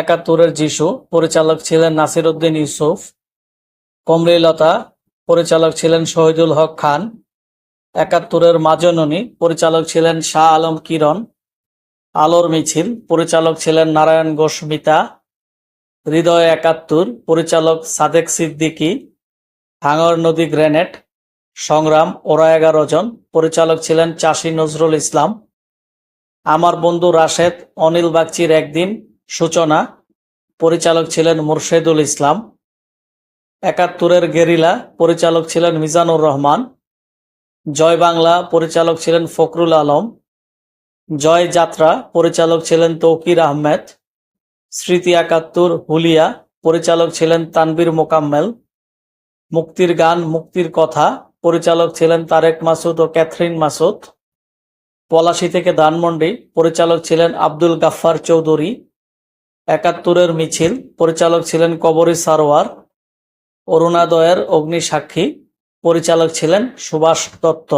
একাত্তরের যিশু, পরিচালক ছিলেন নাসির উদ্দিন ইউসুফ কমলিলতা পরিচালক ছিলেন শহীদুল হক খান, একাত্তরের মাজননী, পরিচালক ছিলেন শাহ আলম কিরণ, আলোর মিছিল, পরিচালক ছিলেন নারায়ণ ঘোষ মিতা, হৃদয় একাত্তর, পরিচালক সাদেক সিদ্দিকী ভাঙর নদী গ্রেনেড, সংগ্রাম ওরা এগারো জন, পরিচালক ছিলেন চাষী নজরুল ইসলাম, আমার বন্ধু রাশেদ অনিল বাগচির একদিন সূচনা পরিচালক ছিলেন মুর্শেদুল ইসলাম। একাত্তরের গেরিলা পরিচালক ছিলেন মিজানুর রহমান। জয় বাংলা পরিচালক ছিলেন ফখরুল আলম। জয় যাত্রা পরিচালক ছিলেন তৌকির আহমেদ। স্মৃতি একাত্তর হুলিয়া পরিচালক ছিলেন তানবীর মোকাম্মেল। মুক্তির গান, মুক্তির কথা পরিচালক ছিলেন তারেক মাসুদ ও ক্যাথরিন মাসুদ। পলাশী থেকে ধানমন্ডি পরিচালক ছিলেন আব্দুল গাফফার চৌধুরী। একাত্তরের মিছিল। পরিচালক ছিলেন কবরী সারোয়ার। অরুণাদয়ের অগ্নি সাক্ষী। পরিচালক ছিলেন সুভাষ দত্ত।